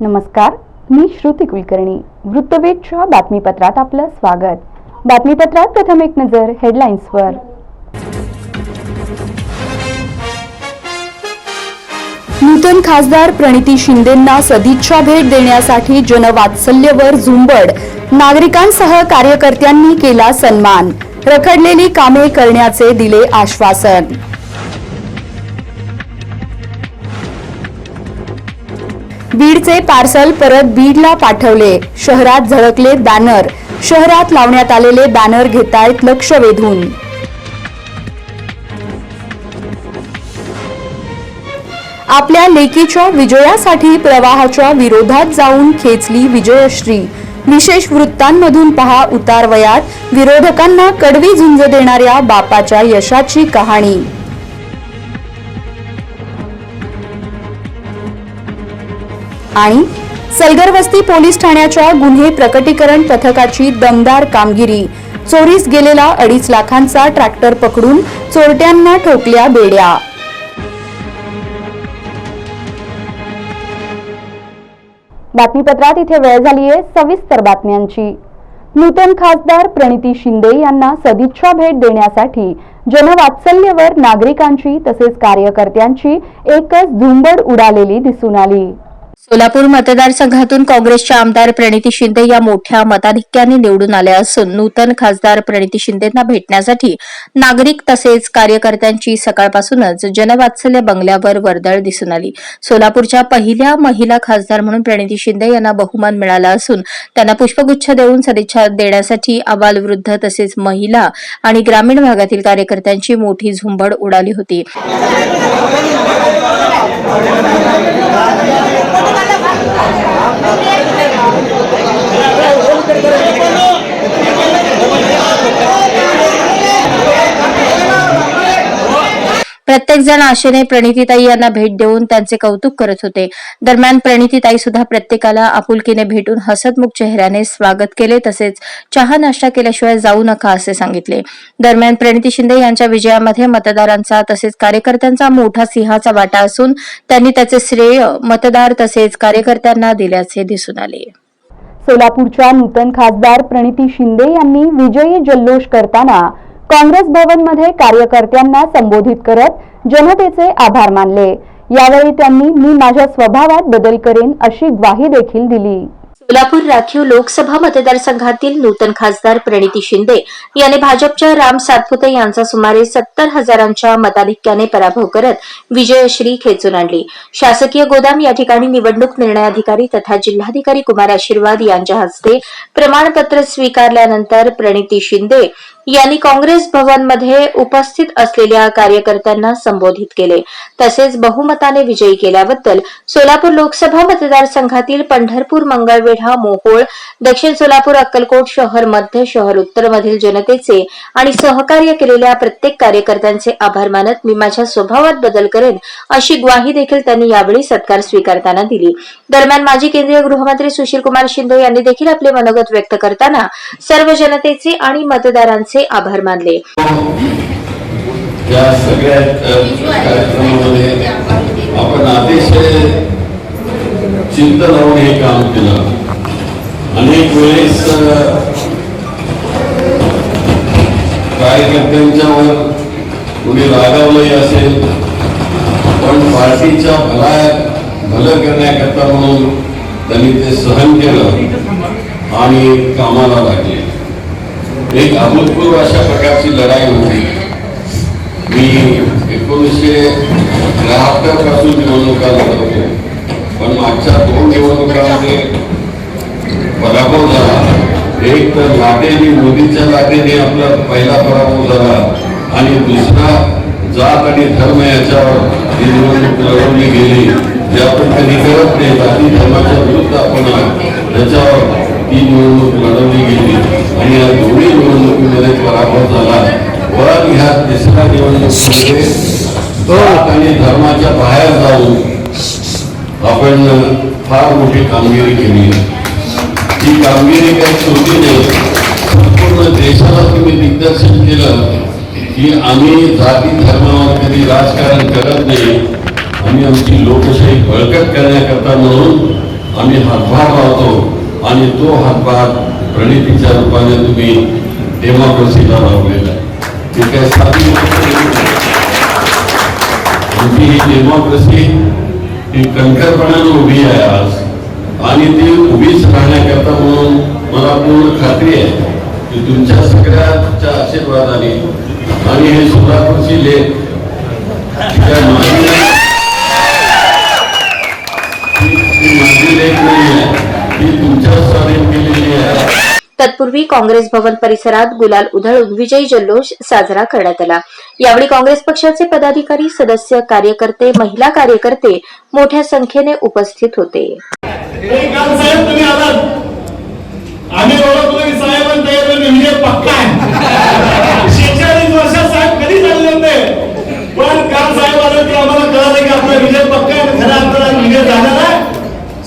नमस्कार मी श्रुती कुलकर्णी. वृत्तवेधच्या बातमीपत्रात आपलं स्वागत. बातमीपत्रात प्रथम एक नजर हेडलाईन्सवर नूतन खासदार प्रणिती शिंदेंना सदिच्छा भेट देण्यासाठी जनवात्सल्यवर झुंबड. नागरिकांसह कार्यकर्त्यांनी केला सन्मान. रखडलेली कामे करण्याचे दिले आश्वासन. बीडचे पार्सल परत बीडला पाठवले. शहरात झळकले बॅनर. शहरात लावण्यात आलेले बॅनर घेतायत लक्ष वेधून. आपल्या लेकीच्या विजयासाठी प्रवाहाच्या विरोधात जाऊन खेचली विजयश्री. विशेष वृत्तांमधून पहा उतारवयात विरोधकांना कडवी झुंज देणाऱ्या बापाच्या यशाची कहाणी. आणि सलगरवस्ती पोलीस ठाण्याच्या गुन्हे प्रकटीकरण पथकाची दमदार कामगिरी. चोरीस गेलेला अडीच लाखांचा ट्रॅक्टर पकडून चोरट्यांना ठोकल्या बेड्या. बातमीपत्रात इथे वेळ झाली आहे सविस्तर बातम्यांची. नूतन खासदार प्रणिती शिंदे यांना सदिच्छा भेट देण्यासाठी जनवात्सल्यवर नागरिकांची तसेच कार्यकर्त्यांची एकच झुंबड उडालेली दिसून आली. सोलापूर मतदारसंघातून काँग्रेसच्या आमदार प्रणिती शिंदे या मोठ्या मताधिक्याने निवडून आल्या असून नूतन खासदार प्रणिती शिंदेंना भेटण्यासाठी नागरिक तसेच कार्यकर्त्यांची सकाळपासूनच जनवात्सल्य बंगल्यावर वर्दळ दिसून आली. सोलापूरच्या पहिल्या महिला खासदार म्हणून प्रणिती शिंदे यांना बहुमान मिळाला असून त्यांना पुष्पगुच्छ देऊन सदिच्छा देण्यासाठी अबालवृद्ध तसेच महिला आणि ग्रामीण भागातील कार्यकर्त्यांची मोठी झुंबड उडाली होती. ভালো प्रत्येक जण आशेने प्रणितीताई यांना भेट देऊन त्यांचे कौतुक करत होते. दरम्यान प्रणितीताई सुद्धा प्रत्येकाला आपुलकीने भेटून हसतमुख चेहऱ्याने स्वागत केले तसेच चहा नाश्ता केल्याशिवाय जाऊ नका असे सांगितले. दरम्यान प्रणिती शिंदे यांच्या विजयामध्ये मतदारांचा तसेच कार्यकर्त्यांचा मोठा सिंहाचा वाटा असून त्यांनी त्याचे श्रेय मतदार तसेच कार्यकर्त्यांना दिल्याचे दिसून आले. सोलापूरच्या नूतन खासदार प्रणिती शिंदे यांनी विजयी जल्लोष करताना काँग्रेस भवनमध्ये कार्यकर्त्यांना संबोधित करत जनतेचे आभार मानले. यावेळी त्यांनी मी माझ्या स्वभावात बदल करेन अशी ग्वाही देखील दिली. सोलापूर राखीव लोकसभा मतदारसंघातील नूतन खासदार प्रणिती शिंदे यांनी भाजपच्या राम सातपुते यांचा सुमारे सत्तर हजारांच्या मताधिक्याने पराभव करत विजयश्री खेचून आणली. शासकीय गोदाम या ठिकाणी निवडणूक निर्णय अधिकारी तथा जिल्हाधिकारी कुमार आशीर्वाद यांच्या हस्ते प्रमाणपत्र स्वीकारल्यानंतर प्रणिती शिंदे यांनी काँग्रेस भवनमध्ये उपस्थित असलेल्या कार्यकर्त्यांना संबोधित केले. तसेच बहुमताने विजयी केल्याबद्दल सोलापूर लोकसभा मतदारसंघातील पंढरपूर मंगळवेढा मोहोळ दक्षिण सोलापूर अक्कलकोट शहर मध्य शहर उत्तरमधील जनतेचे आणि सहकार्य केलेल्या प्रत्येक कार्यकर्त्यांचे आभार मानत मी माझ्या स्वभावात बदल करेन अशी ग्वाही देखील त्यांनी यावेळी सत्कार स्वीकारताना दिली. दरम्यान माजी केंद्रीय गृहमंत्री सुशील कुमार शिंदे यांनी देखील आपले मनोगत व्यक्त करताना सर्व जनतेचे आणि मतदारांचे आभार मानले. या सगळ्या कार्यक्रमामध्ये आपण अतिशय चिंतन लावून हे काम केलं. अनेक वेळेस कार्यकर्त्यांच्यावर कुणी रागावलंही असेल पण पार्टीच्या भला भलं करण्याकरता म्हणून त्यांनी ते सहन केलं आणि कामाला लागले. एक अभूतपूर्व अशा प्रकारची लढाई होती. मी एकोणीसशे त्र्याहत्तरपासून निवडणुका लढत होतो. पण मागच्या दोन निवडणुकांमध्ये पराभव झाला एक तर लाटेने मोदीच्या लाटेने आपला पहिला पराभव झाला आणि दुसरा जात आणि धर्म याच्यावर ही निवडणूक लढवली गेली. जे आपण कधी करत नाही जाती धर्माच्या विरुद्ध आपण त्याच्यावर ती निवडणूक लढवली गेली. आणि या दोन्ही निवडणुकीमध्ये पराभव झाला परत ह्या तिसऱ्या निवडणुकीमध्ये आणि धर्माच्या बाहेर जाऊन आपण फार मोठी कामगिरी केली. ही कामगिरी काही सोपी नाही. संपूर्ण देशाला तुम्ही दिग्दर्शन केलं की आम्ही जाती धर्मावर कधी राजकारण करत नाही. आम्ही आमची लोकशाही बळकट करण्याकरता म्हणून आम्ही हातभार लावतो. आणि तो हातभार प्रणितीच्या रूपाने तुम्ही डेमोक्रेसीला लावलेला आहे. काय साधी आमची ही डेमोक्रेसी ही कणखरपणाने उभी आहे आज. आणि ती उभीच राहण्याकरता म्हणून मला पूर्ण खात्री आहे की तुमच्या सगळ्याच्या आशीर्वादाने आणि हे सोलापूरची लेख त्या माझी लेख नाही आहे. तत्पूर्वी काँग्रेस भवन परिसरात गुलाल उधळून विजयी जल्लोष साजरा करण्यात आला. यावेळी काँग्रेस पक्षाचे पदाधिकारी सदस्य कार्यकर्ते महिला कार्यकर्ते मोठ्या संख्येने उपस्थित होते.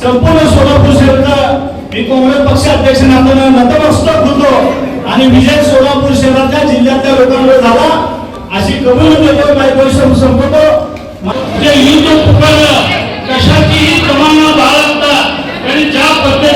संपूर्ण सोलापूर शहराचा मी काँग्रेस पक्ष अध्यक्ष नात्याने नतमस्तक होतो आणि विजय सोलापूर शहराच्या जिल्ह्यातल्या लोकांवर झाला. अशी कबूल देतो माझे परिश्रम संपवतो जे म्हणजे युद्ध पुकारलं कशाचीही जमाना बाळगता. आणि ज्या पद्धती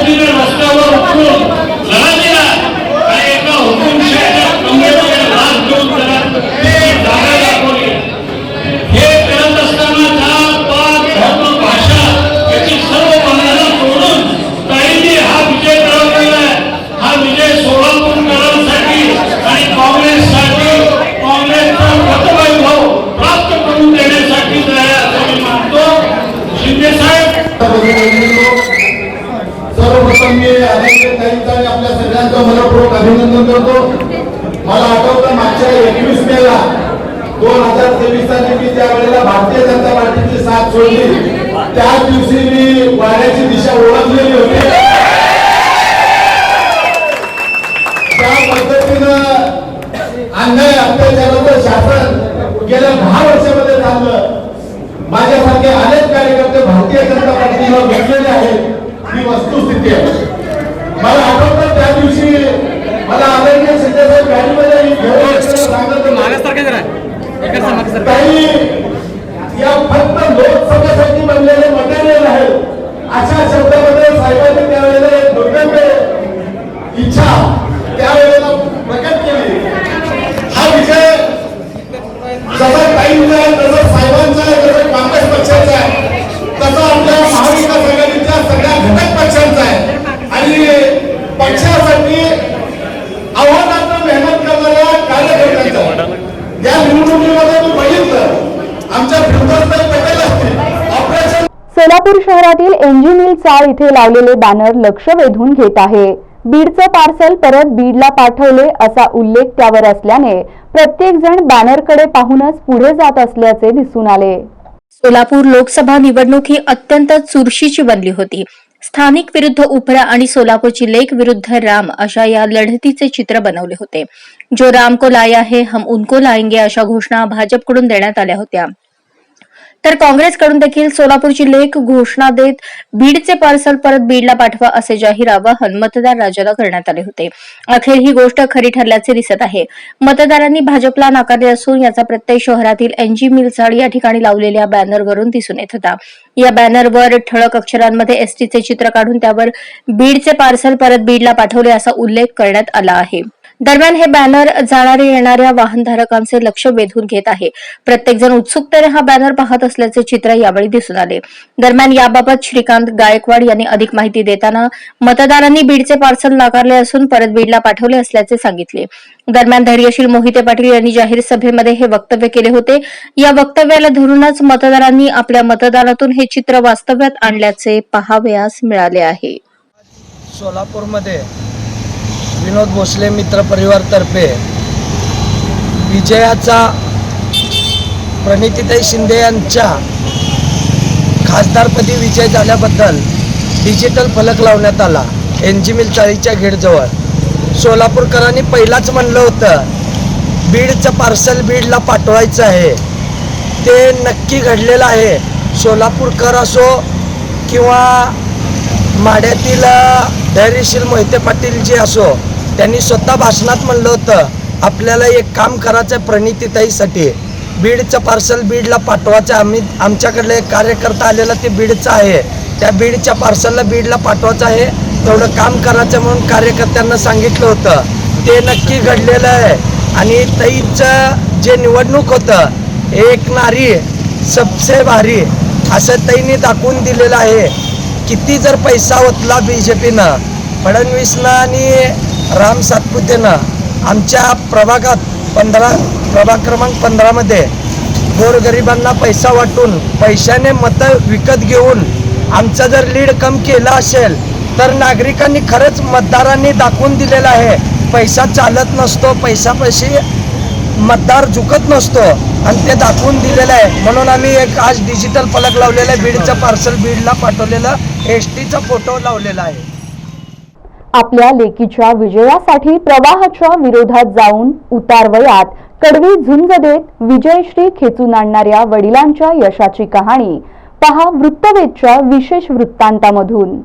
चाळ इथे लावलेले बॅनर लक्ष वेधून घेत आहे. बीडचं पार्सल परत बीडला पाठवले असा उल्लेख त्यावर असल्याने प्रत्येक जण बॅनरकडे पाहूनच पुढे जात असल्याचे दिसून आले. सोलापूर लोकसभा निवडणूक ही अत्यंत चुरशीची बनली होती. स्थानिक विरुद्ध उपरा आणि सोलापूरची लेक विरुद्ध राम अशा या लढतीचे चित्र बनवले होते. जो राम को लाया है हम उनको लाएंगे अशा घोषणा भाजपकडून देण्यात आल्या होत्या. तर काँग्रेसकडून देखील सोलापूरची लेख घोषणा देत बीडचे पार्सल परत बीडला पाठवा असे जाहीर आवाहन मतदार राजाला करण्यात आले होते. अखेर ही गोष्ट खरी ठरल्याचे दिसत आहे. मतदारांनी भाजपला नाकारले असून याचा प्रत्यय शहरातील एनजी मिलसाड या ठिकाणी लावलेल्या बॅनरवरून दिसून येत होता. या बॅनरवर ठळक अक्षरांमध्ये एसटीचे चित्र काढून त्यावर बीडचे पार्सल परत बीडला पाठवले असा उल्लेख करण्यात आला आहे. दरम्यान हे बॅनर जाणाऱ्या येणाऱ्या वाहनधारकांचे लक्ष वेधून घेत आहे. प्रत्येकजण उत्सुकतेने हा बॅनर पाहत असल्याचे चित्र यावेळी दिसून आले. दरम्यान याबाबत श्रीकांत गायकवाड यांनी अधिक माहिती देताना मतदारांनी बीडचे पार्सल नाकारले असून परत बीडला पाठवले असल्याचे सांगितले. दरम्यान धैर्यशील मोहिते पाटील यांनी जाहीर सभेमध्ये हे वक्तव्य केले होते. या वक्तव्याला धरूनच मतदारांनी आपल्या मतदानातून हे चित्र वास्तव्यात आणल्याचे पाहावयास मिळाले आहे. सोलापूरमध्ये विनोद भोसले मित्र परिवारतर्फे विजयाचा प्रणितीताई शिंदे यांच्या खासदारपदी विजय झाल्याबद्दल डिजिटल फलक लावण्यात आला. N G mill चाळीच्या गेटजवळ. सोलापूरकरांनी पहिलाच म्हणलं होतं बीडचं पार्सल बीडला पाठवायचं आहे. ते नक्की घडलेलं आहे. सोलापूरकर असो किंवा माड्यातील धैर्यशील मोहिते पाटील जे असो त्यांनी स्वतः भाषणात म्हणलं होतं आपल्याला एक काम करायचं आहे प्रणितीताईसाठी बीडचं पार्सल बीडला पाठवायचं आम्ही आमच्याकडले एक कार्यकर्ता आलेला ते बीडचं आहे. त्या बीडच्या पार्सलला बीडला पाठवायचं आहे. तेवढं काम करायचं म्हणून कार्यकर्त्यांना सांगितलं होतं. ते नक्की घडलेलं आहे. आणि तईचं जे निवडणूक होतं एक नारी सबसे भारी असं ताईंनी दाखवून दिलेलं आहे. किती जर पैसा ओतला बी जे पीनं फडणवीसनं आणि राम सातपुतेनं आमच्या प्रभागात पंधरा प्रभाग क्रमांक पंधरामध्ये गोरगरिबांना पैसा वाटून पैशाने मतं विकत घेऊन आमचा जर लीड कम केला असेल तर नागरिकांनी खरंच मतदारांनी दाखवून दिलेलं आहे. पैसा चालत नसतो पैशापाशी मतदार झुकत नसतो आणि ते दाखवून दिलेलं आहे. म्हणून आम्ही एक आज डिजिटल फलक लावलेला आहे बीडचं पार्सल बीडला पाठवलेलं एस टीचा फोटो लावलेला आहे. आपल्या लेकीच्या विजयासाठी प्रवाहाच्या विरोधात जाऊन उतारवयात कडवी झुंज देत विजयश्री खेचून आणणाऱ्या वडिलांच्या यशाची कहाणी. पहा वृत्तवेदच्या विशेष वृत्तांतामधून.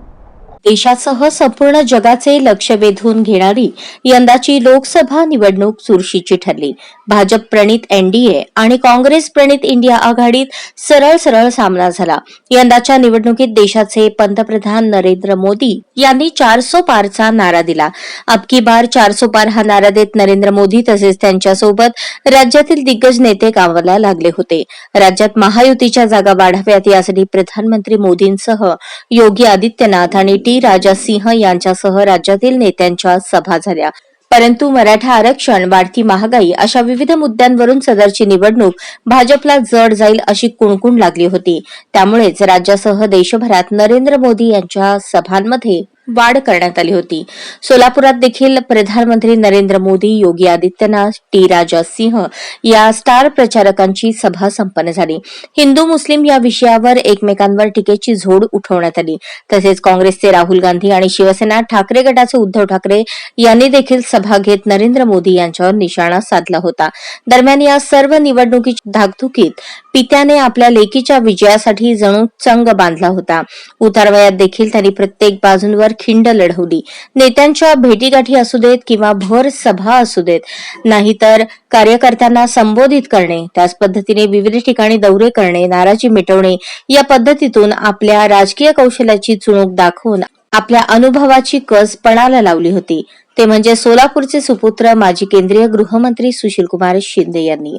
देशासह संपूर्ण जगाचे लक्ष वेधून घेणारी यंदाची लोकसभा निवडणूक चुरशीची ठरली. भाजप प्रणित एनडीए आणि काँग्रेस प्रणित इंडिया आघाडीत सरळ सरळ सामना झाला. यंदाच्या निवडणुकीत देशाचे पंतप्रधान नरेंद्र मोदी यांनी चारसो पारचा नारा दिला. अबकी बार चारसो पार हा नारा देत नरेंद्र मोदी तसेच त्यांच्यासोबत राज्यातील दिग्गज नेते कामाला लागले होते. राज्यात महायुतीच्या जागा वाढाव्यात यासाठी प्रधानमंत्री मोदींसह योगी आदित्यनाथ आणि शेट्टी राजा सिंह यांच्यासह राज्यातील नेत्यांच्या सभा झाल्या. परंतु मराठा आरक्षण वाढती महागाई अशा विविध मुद्द्यांवरून सदरची निवडणूक भाजपला जड जाईल अशी कुणकुण लागली होती. त्यामुळेच राज्यासह देशभरात नरेंद्र मोदी यांच्या सभांमध्ये वाढ करण्यात आली होती. सोलापुरात देखील प्रधानमंत्री नरेंद्र मोदी योगी आदित्यनाथ टी. राजा सिंह या स्टार प्रचारकांची सभा संपन्न झाली. हिंदू मुस्लिम या विषयावर एकमेकांवर टीकेची झोड उठवण्यात आली. तसेच काँग्रेसचे राहुल गांधी आणि शिवसेना ठाकरे गटाचे उद्धव ठाकरे यांनी देखील सभा घेत नरेंद्र मोदी यांच्यावर निशाणा साधला होता. दरम्यान या सर्व निवडणुकीच्या धाकधुकीत पित्याने आपल्या लेकीच्या विजयासाठी जणू चंग बांधला होता. उतारवयात देखील त्यांनी प्रत्येक बाजूंवर खिंड लढवली. नेत्यांच्या भेटीगाठी असू देत किंवा भर सभा असू देत नाहीतर कार्यकर्त्यांना संबोधित करणे त्याच पद्धतीने विविध ठिकाणी दौरे करणे नाराजी मिटवणे या पद्धतीतून आपल्या राजकीय कौशल्याची चुणूक दाखवून आपल्या अनुभवाची कस पणाला लावली होती. ते म्हणजे सोलापूरचे सुपुत्र माजी केंद्रीय गृहमंत्री सुशीलकुमार शिंदे यांनी.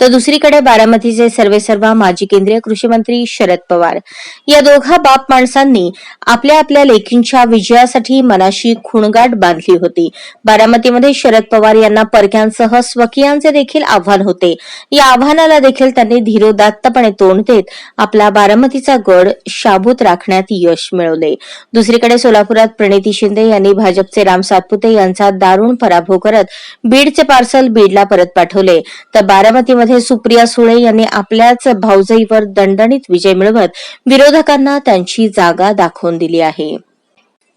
तर दुसरीकडे बारामतीचे सर्वेसर्वा माजी केंद्रीय कृषी मंत्री शरद पवार. या दोघा बाप माणसांनी आपल्या आपल्या लेखींच्या विजयासाठी मनाशी खुणगाट बांधली होती. बारामतीमध्ये शरद पवार यांना परक्यांसह स्वकीयांचे देखील आव्हान होते. या आव्हानाला देखील त्यांनी धीरोदात्तपणे तोंड देत आपला बारामतीचा गड शाबूत राखण्यात यश मिळवले. दुसरीकडे सोलापुरात प्रणिती शिंदे यांनी भाजपचे राम सातपुते यांचा दारुण पराभव करत बीडचे पार्सल बीडला परत पाठवले. तर बारामती बारामतीमध्ये सुप्रिया सुळे यांनी आपल्याच भाऊजाईवर दणदणीत विजय मिळवत विरोधकांना त्यांची जागा दाखवून दिली आहे.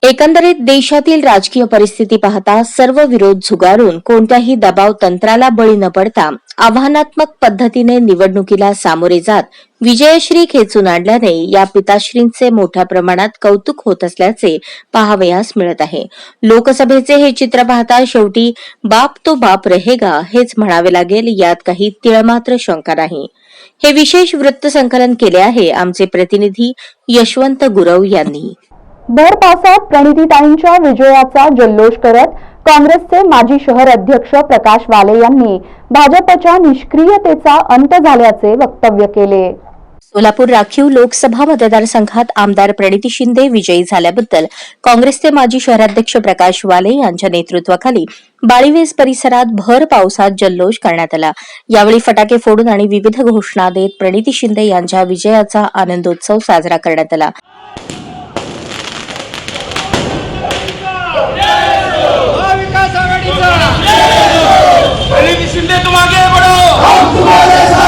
एकंदरीत देशातील राजकीय परिस्थिती पाहता सर्व विरोध झुगारून कोणत्याही दबाव तंत्राला बळी न पडता आव्हानात्मक पद्धतीने निवडणुकीला सामोरे जात विजयश्री खेचून आणल्याने या पिताश्रींचे मोठ्या प्रमाणात कौतुक होत असल्याचे पाहावयास मिळत आहे. लोकसभेचे हे चित्र पाहता शेवटी बाप तो बाप रहेगा हेच म्हणावे लागेल यात काही तिळमात्र शंका नाही. हे विशेष वृत्त संकलन केले आहे आमचे प्रतिनिधी यशवंत गुरव यांनी. भर पावसात प्रणितीताईंच्या विजयाचा जल्लोष करत काँग्रेसचे माजी शहर अध्यक्ष प्रकाश वाले यांनी भाजपच्या निष्क्रियतेचा अंत झाल्याचे वक्तव्य केले. सोलापूर राखीव लोकसभा मतदारसंघात आमदार प्रणिती शिंदे विजयी झाल्याबद्दल काँग्रेसचे माजी शहराध्यक्ष प्रकाश वाले यांच्या नेतृत्वाखाली बाळीवेस परिसरात भर पावसात जल्लोष करण्यात आला. यावेळी फटाके फोडून आणि विविध घोषणा देत प्रणिती शिंदे यांच्या विजयाचा आनंदोत्सव साजरा करण्यात आला महाविकास आघाडीचा प्रणिती शिंदे तुम आगे बढ़ो। हम तुम्हारे साथ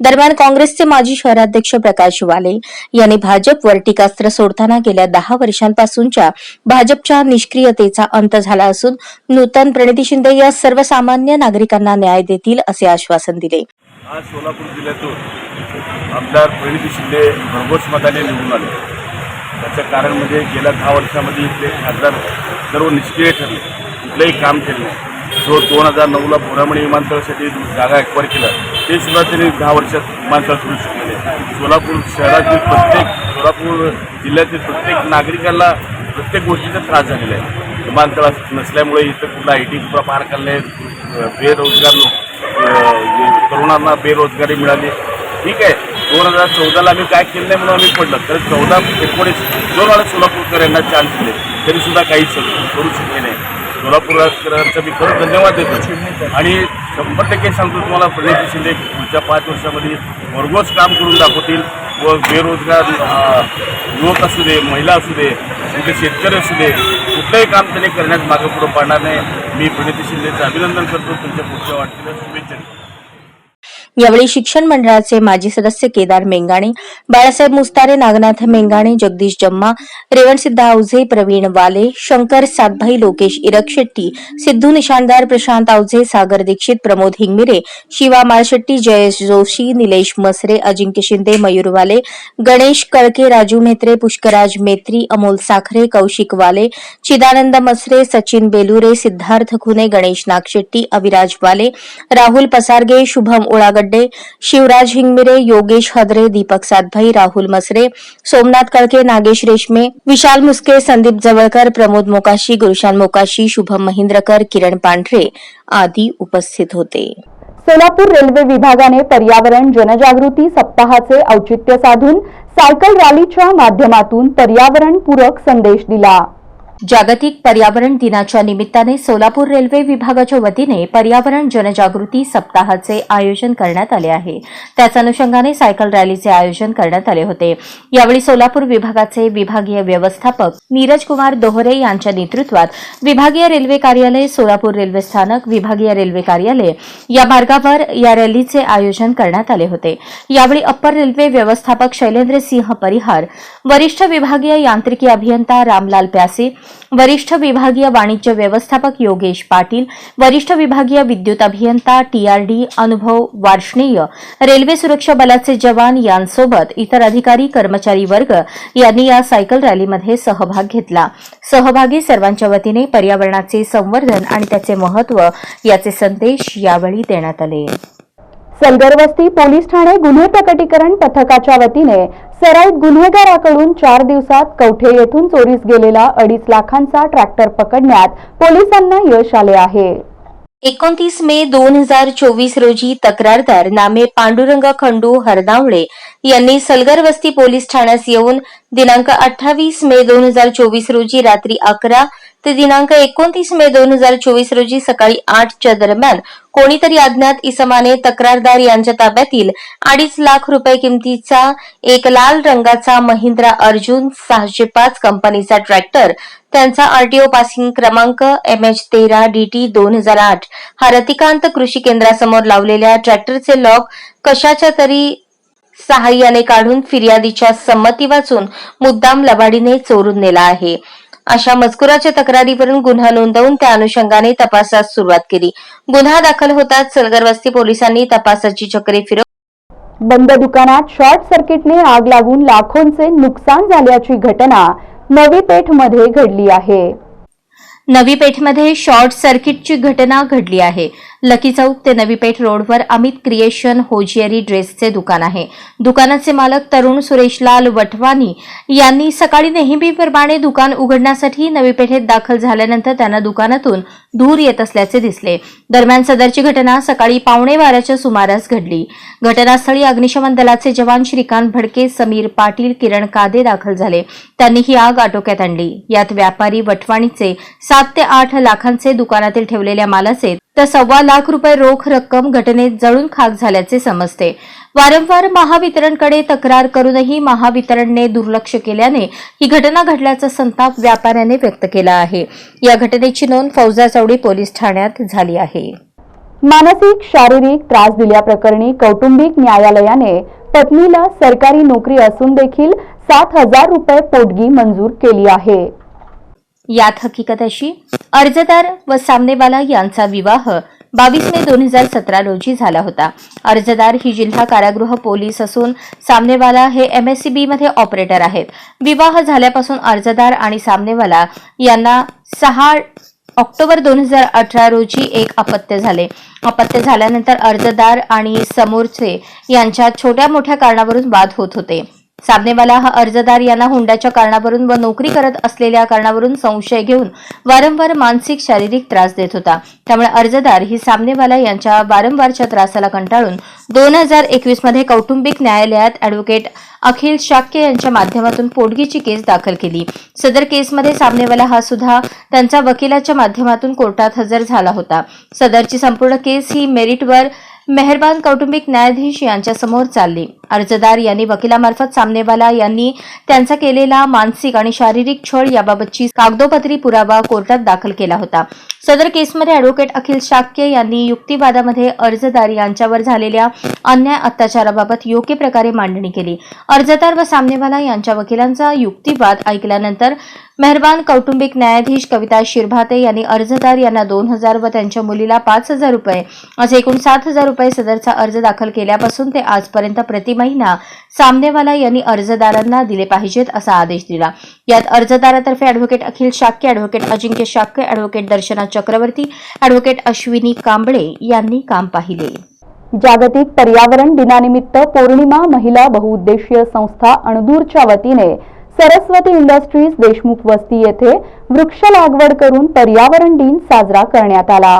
दरम्यान काँग्रेसचे माजी शहराध्यक्ष प्रकाश वाले यांनी भाजपवर टीकास्त्र सोडताना गेल्या दहा वर्षांपासूनच्या भाजपच्या निष्क्रियतेचा अंत झाला असून नूतन प्रणिती शिंदे या सर्वसामान्य नागरिकांना न्याय देतील असे आश्वासन दिले. आज सोलापूर जिल्ह्यातून आमदार प्रणिती शिंदे भरघोस मताने निवडून आले. त्याचं कारण म्हणजे गेल्या दहा वर्षामध्ये इथले खासदार सर्व निष्क्रिय ठरले. कुठलंही काम केलं नाही. जो दोन हजार नऊला बोरामणी विमानतळासाठी जागा एक्वायर केला ते सुद्धा त्यांनी दहा वर्षात विमानतळ सुरू शकले सोलापूर शहरातील प्रत्येक सोलापूर जिल्ह्यातील प्रत्येक नागरिकाला प्रत्येक गोष्टीचा त्रास झालेला आहे. विमानतळ नसल्यामुळे इथं कुठला आय टी पार्क आले बेरोजगार लोक तरुणांना बेरोजगारी मिळाली. ठीक आहे. दोन हजार चौदाला आम्ही काय केलं नाही म्हणून आम्ही पडलं. तर चौदा एकोणीस दोन हजार सोलापूरकर यांना चान्स दिले. तरी सुद्धा काहीच करू शकले नाही. सोलापूरकरांचा मी खरंच धन्यवाद देतो. आणि शंभर टक्के सांगतो तुम्हाला प्रणिती शिंदे पुढच्या पाच वर्षामध्ये भरघोस काम करून दाखवतील. व बेरोजगार युवक असू दे महिला असू दे कुठे शेतकरी असू दे कुठलंही काम त्यांनी करण्यास मागं पुढं पाडणार नाही. मी प्रणिती शिंदेचं अभिनंदन करतो. तुमच्या पुढच्या वाटतीला शुभेच्छा यावेळी शिक्षण मंडळाचे माजी सदस्य केदार मेंगाणे बाळासाहेब मुस्तारे नागनाथ मेंगाणे जगदीश जम्मा रेवणसिद्ध आवझे प्रवीण वाले शंकर सातभाई लोकेश इरक शेट्टी सिद्धू निशाणदार प्रशांत आवझे सागर दीक्षित प्रमोद हिंगमिरे शिवा माळशेट्टी जयेश जोशी निलेश मसरे अजिंक्य शिंदे मयूर वाले गणेश कळके राजू म्हेत्रे पुष्कराज मेत्री अमोल साखरे कौशिक वाले चिदानंद मसरे सचिन बेलुरे सिद्धार्थ खुने गणेश नागशेट्टी अविराज वाले राहुल पसारगे शुभम उळागड्डे शिवराज हिंगमिरे योगेश हदरे दीपक सातभाई राहुल मसरे सोमनाथ कळके नागेश रेशमे विशाल मुस्के संदीप जवळकर प्रमोद मोकाशी गुरुशान मोकाशी शुभम महिंद्रकर किरण पांढरे आदी उपस्थित होते. सोलापूर रेल्वे विभागाने पर्यावरण जनजागृती सप्ताहाचे औचित्य साधून सायकल रॅलीच्या माध्यमातून पर्यावरणपूरक संदेश दिला. जागतिक पर्यावरण दिनाच्या निमित्ताने सोलापूर रेल्वे विभागाच्या वतीने पर्यावरण जनजागृती सप्ताहाचे आयोजन करण्यात आले आहे. त्याच अनुषंगाने सायकल रॅलीचे आयोजन करण्यात आले होते. यावेळी सोलापूर विभागाचे विभागीय व्यवस्थापक नीरज कुमार दोहरे यांच्या नेतृत्वात विभागीय रेल्वे कार्यालय सोलापूर रेल्वे स्थानक विभागीय रेल्वे कार्यालय या मार्गावर या रॅलीचे आयोजन करण्यात आले होते. यावेळी अप्पर रेल्वे व्यवस्थापक शैलेंद्र सिंह परिहार वरिष्ठ विभागीय यांत्रिकी अभियंता रामलाल प्यासे वरिष्ठ विभागीय वाणिज्य व्यवस्थापक योगेश पाटील वरिष्ठ विभागीय विद्युत अभियंता टीआरडी अनुभव वार्ष्णेय रेल्वे सुरक्षा बलाचे जवान यांसोबत इतर अधिकारी कर्मचारी वर्ग यांनी या सायकल रॅलीमध्ये सहभाग घेतला. सहभागी सर्वांच्या वतीने पर्यावरणाचे संवर्धन आणि त्याचे महत्त्व याचे संदेश यावेळी देण्यात आले. सलगरवस्ती पोलीस ठाणे गुन्हे प्रकटीकरण पथकाच्या वतीने सराईत गुन्हेगाराकडून चार दिवसात कवठे येथून चोरीस गेलेला अडीच लाखांचा ट्रॅक्टर पकडण्यात पोलिसांना यश आले आहे. एकोणतीस मे दोन हजार चोवीस रोजी तक्रारदार नामे पांडुरंग खंडू हरदावळे यांनी सलगर वस्ती पोलीस ठाण्यास येऊन दिनांक अठ्ठावीस मे दोन हजार चोवीस रोजी रात्री अकरा ते दिनांक एकोणतीस मे दोन हजार चोवीस रोजी सकाळी आठच्या दरम्यान कोणीतरी अज्ञात इसमाने तक्रारदार यांच्या ताब्यातील अडीच लाख रुपये किमतीचा एक लाल रंगाचा महिंद्रा अर्जुन सहाशे पाच कंपनीचा ट्रॅक्टर त्यांचा आरटीओ पासिंग क्रमांक एम एच तेरा डीटी दोन हजार आठ हा रतिकांत कृषी केंद्रासमोर लावलेल्या ट्रॅक्टरचे लॉक कशाच्या तरी सहाय्याने काढून फिर्यादीच्या संमती वाचून मुद्दाम लबाडीने चोरून नेला आहे. अशा मजकुराच्या तक्रारीवरून गुन्हा नोंदवून त्या अनुषंगाने तपासास सुरुवात केली. गुन्हा दाखल होताच सलगरवस्ती पोलिसांनी तपासाची चक्रे फिरवली बंद दुकानात शॉर्ट सर्किटने आग लागून लाखोंचे नुकसान झाल्याची घटना नवी पेठमध्ये घडली आहे. नवी पेठमध्ये शॉर्ट सर्किटची घटना घडली आहे. लकी चौक ते नवी पेठ रोडवर अमित क्रिएशन होजियरी ड्रेसचे दुकान आहे. दुकानाचे मालक तरुण सुरेशलाल वटवानी यांनी सकाळी नेहमीप्रमाणे दुकान उघडण्यासाठी नवी पेठेत दाखल झाल्यानंतर त्यांना दुकानातून धूर येत असल्याचे दिसले. दरम्यान सदरची घटना सकाळी पावणे बाराच्या सुमारास घडली. घटनास्थळी अग्निशमन दलाचे जवान श्रीकांत भडके समीर पाटील किरण कादे दाखल झाले. त्यांनी ही आग आटोक्यात आणली. यात व्यापारी वटवाणीचे सात ते आठ लाखांचे दुकानातील ठेवलेल्या मालाचे तर सव्वा लाख रुपये रोख रक्कम घटनेत जळून खाक झाल्याचे समजते. वारंवार महावितरणकडे तक्रार करूनही महावितरणने दुर्लक्ष केल्याने ही घटना घडल्याचा संताप व्यापाऱ्याने व्यक्त केला आहे. या घटनेची नोंद फौजा चौडी पोलीस ठाण्यात झाली आहे. मानसिक शारीरिक त्रास दिल्याप्रकरणी कौटुंबिक न्यायालयाने पत्नीला सरकारी नोकरी असून देखील सात हजार रुपये पोटगी मंजूर केली आहे. यात हकीकत अशी अर्जदार व सामनेवाला यांचा विवाह बावीस मे दोन हजार सतरा रोजी झाला होता. अर्जदार ही जिल्हा कारागृह पोलीस असून सामनेवाला हे एमएससीबी मध्ये ऑपरेटर आहेत. विवाह झाल्यापासून अर्जदार आणि सामनेवाला यांना सहा ऑक्टोबर दोन हजार अठरा रोजी एक अपत्य झाले. अपत्य झाल्यानंतर अर्जदार आणि समोरचे यांच्या छोट्या मोठ्या कारणावरून वाद होत होते. सामनेवाला हा अर्जदार यांना हुंड्याच्या कारणावरून व नोकरी करत असलेल्या कारणावरून संशय घेऊन वारंवार मानसिक शारीरिक त्रास देत होता. त्यामुळे अर्जदार ही सामनेवाला यांच्या वारंवारच्या त्रासाला कंटाळून दोन हजार एकवीसमध्ये कौटुंबिक न्यायालयात अॅडव्होकेट अखिल शाक्य यांच्या माध्यमातून पोटगीची केस दाखल केली. सदर केसमध्ये सामनेवाला हा सुद्धा त्यांचा वकिलाच्या माध्यमातून कोर्टात हजर झाला होता. सदरची संपूर्ण केस ही मेरिटवर मेहरबान कौटुंबिक न्यायाधीश यांच्यासमोर चालली. अर्जदार यांनी वकिलामार्फत सामनेवाला यांनी त्यांचा केलेला मानसिक आणि शारीरिक छळ याबाबतची कागदोपत्री पुरावा कोर्टात दाखल केला होता. सदर केसमध्ये अॅडव्होकेट अखिल शाक्य यांनी युक्तिवादामध्ये अर्जदार यांच्यावर झालेल्या अन्याय अत्याचाराबाबत योग्य प्रकारे मांडणी केली. अर्जदार व सामनेवाला यांच्या वकिलांचा युक्तिवाद ऐकल्यानंतर मेहरबान कौटुंबिक न्यायाधीश कविता शिरभाते यांनी अर्जदार यांना दोन हजार व त्यांच्या मुलीला पाच हजार रुपये असे एकूण सात हजार रुपये सदरचा अर्ज दाखल केल्यापासून ते आजपर्यंत प्रति महिना सामनेवाला यांनी अर्जदारांना दिले पाहिजेत असा आदेश दिला. यात अर्जदारातर्फे advocate Akhil Shakya advocate Ajinkya Shakya advocate Darshana Chakravarti advocate Ashwini Kamble यांनी काम पाहिले. जागतिक पर्यावरण दिनानिमित्त पौर्णिमा महिला बहुउद्देशीय संस्था अणदूरच्या वतीने सरस्वती इंडस्ट्रीज देशमुख वस्ती येथे वृक्ष लागवड करून पर्यावरण दिन साजरा करण्यात आला.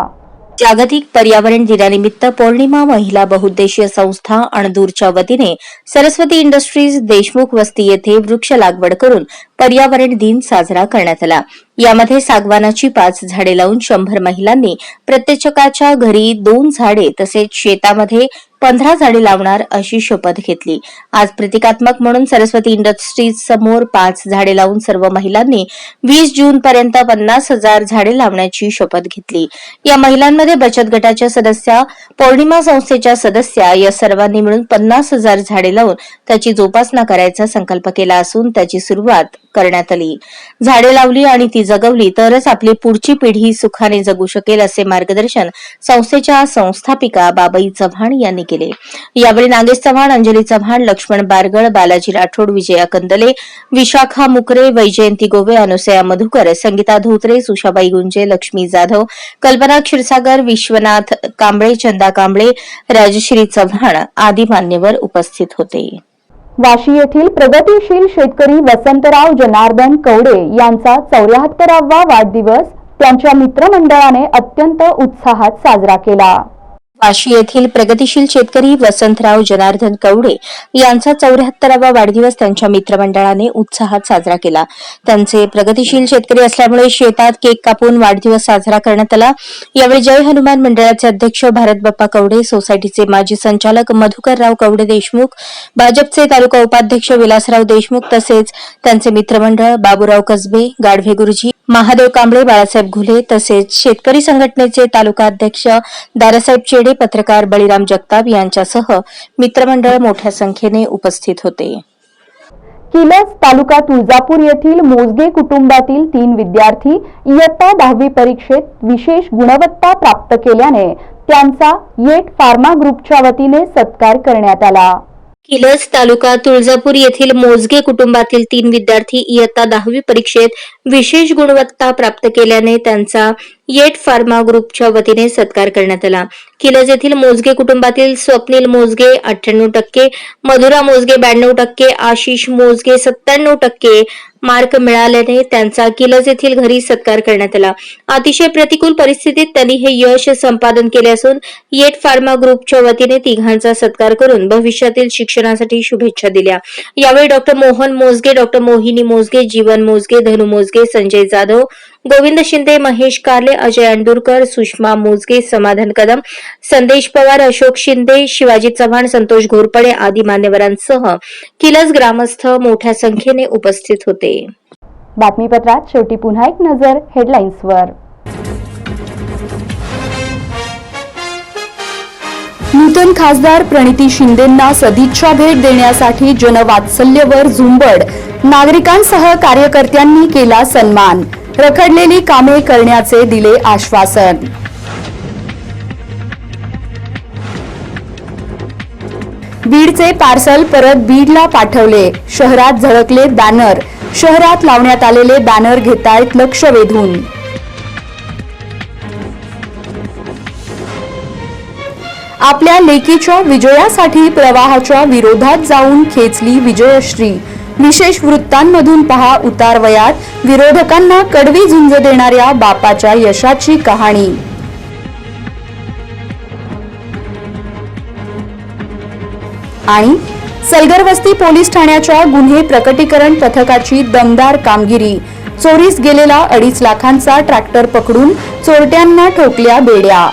जागतिक पर्यावरण दिनानिमित्त पौर्णिमा महिला बहुद्देशीय संस्था अणदूरच्या वतीने सरस्वती इंडस्ट्रीज देशमुख वस्ती येथे वृक्ष लागवड करून पर्यावरण दिन साजरा करण्यात आला. यामध्ये सागवानाची पाच झाडे लावून शंभर महिलांनी प्रत्येकाच्या घरी दोन झाडे तसेच शेतामध्ये पंधरा झाडे लावणार अशी शपथ घेतली. आज प्रतिकात्मक म्हणून सरस्वती इंडस्ट्रीज समोर पाच झाडे लावून सर्व महिलांनी वीस जून पर्यंत पन्नास हजार झाडे लावण्याची शपथ घेतली. या महिलांमध्ये बचत गटाच्या सदस्या पौर्णिमा संस्थेच्या सदस्या या सर्वांनी मिळून पन्नास हजार झाडे लावून त्याची जोपासना करायचा संकल्प केला असून त्याची सुरुवात करण्यात आली. झाडे लावली आणि ती जगवली तरच आपली पुढची पिढी सुखाने जगू शकेल असे मार्गदर्शन संस्थेच्या संस्थापिका बाबाई चव्हाण यांनी केले. यावेळी नागेश चव्हाण अंजली चव्हाण लक्ष्मण बारगळ बालाजी राठोड विजया कंदले विशाखा मुकरे वैजयंती गोवे अनुसया मधुकर संगीता धोत्रे सुशाबाई गुंजे लक्ष्मी जाधव कल्पना क्षीरसागर विश्वनाथ कांबळे चंदा कांबळे राजश्री चव्हाण आदी मान्यवर उपस्थित होते. वाशी येथील प्रगतीशील शेतकरी वसंतराव जनार्दन कवडे यांचा चौऱ्याहत्तरावा वाढदिवस त्यांच्या मित्रमंडळाने अत्यंत उत्साहात साजरा केला. वाशी येथील प्रगतीशील शेतकरी वसंतराव जनार्दन कवडे यांचा चौऱ्याहत्तरावा वाढदिवस त्यांच्या मित्रमंडळाने उत्साहात साजरा केला. त्यांचे प्रगतीशील शेतकरी असल्यामुळे शेतात केक कापून वाढदिवस साजरा करण्यात आला. यावेळी जय हनुमान मंडळाचे अध्यक्ष भारत बाप्पा कवडे सोसायटीचे माजी संचालक मधुकरराव कवडे देशमुख भाजपचे तालुका उपाध्यक्ष विलासराव देशमुख तसेच त्यांचे मित्रमंडळ बाबूराव कसबे गाढवे गुरुजी महादेव कांबळे बाळासाहेब घुले तसेच शेतकरी संघटनेचे तालुका अध्यक्ष दारासाहेब चेडे पत्रकार बळीराम जगताप यांच्यासह मित्रमंडळ मोठ्या संख्येने उपस्थित होते. किलस तालुका तुळजापूर येथील मोजगे कुटुंबातील तीन विद्यार्थी इयत्ता दहावी परीक्षेत विशेष गुणवत्ता प्राप्त केल्याने त्यांचा येट फार्मा ग्रुपच्या वतीने सत्कार करण्यात आला. किलस तालुका तुळजापूर येथील मोजगे कुटुंबातील तीन विद्यार्थी इयत्ता दहावी परीक्षेत विशेष गुणवत्ता प्राप्त केल्याने त्यांचा येट फार्मा ग्रुपच्या वतीने सत्कार करण्यात आला. किलज येथील मोजगे कुटुंबातील स्वप्नील मोजगे अठ्ठ्याण्णव टक्के मधुरा मोजगे ब्याण्णव टक्के आशिष मोजगे सत्त्याण्णव टक्के मार्क मिळाल्याने त्यांचा किलज येथील घरी सत्कार करण्यात आला. अतिशय प्रतिकूल परिस्थितीत त्यांनी हे यश संपादन केले असून येट फार्मा ग्रुपच्या वतीने तिघांचा सत्कार करून भविष्यातील शिक्षणासाठी शुभेच्छा दिल्या. यावेळी डॉक्टर मोहन मोजगे डॉक्टर मोहिनी मोजगे जीवन मोजगे धनु मोजगे संजय जाधव गोविंद शिंदे महेश कारले अजय अंडूरकर सुषमा मोजगे समाधान कदम संदेश पवार अशोक शिंदे शिवाजी चव्हाण संतोष घोरपडे आदी मान्यवरांसह किलस ग्रामस्थ मोठ्या संख्येने उपस्थित होते. बातमीपत्रात शेवटी पुन्हा एक नजर हेडलाईन्सवर नूतन खासदार प्रणिती शिंदेंना सदिच्छा भेट देण्यासाठी जनवात्सल्यवर झुंबड. नागरिकांसह कार्यकर्त्यांनी केला सन्मान. रखडलेली कामे करण्याचे दिले आश्वासन. बीडचे पार्सल परत बीडला पाठवले. शहरात झळकले बॅनर. शहरात लावण्यात आलेले बॅनर घेतायत लक्ष वेधून. आपल्या लेकीच्या विजयासाठी प्रवाहाच्या विरोधात जाऊन खेचली विजयश्री. विशेष वृत्तांमधून पहा उतारवयात विरोधकांना कडवी झुंज देणाऱ्या बापाच्या यशाची कहाणी. आणि सलगर वस्ती पोलीस ठाण्याच्या गुन्हे प्रकटीकरण पथकाची दमदार कामगिरी. चोरीस गेलेला अडीच लाखांचा ट्रॅक्टर पकडून चोरट्यांना ठोकल्या बेड्या.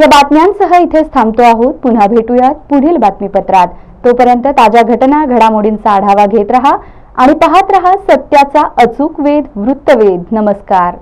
या बातम्यांसह इथेच थांबतो आहोत. पुन्हा भेटूयात पुढील बातमीपत्रात. तोपर्यंत ताज्या घटना घडामोडींचा आढावा घेत रहा आणि पाहत रहा सत्याचा अचूक वेध वृत्तवेध. नमस्कार.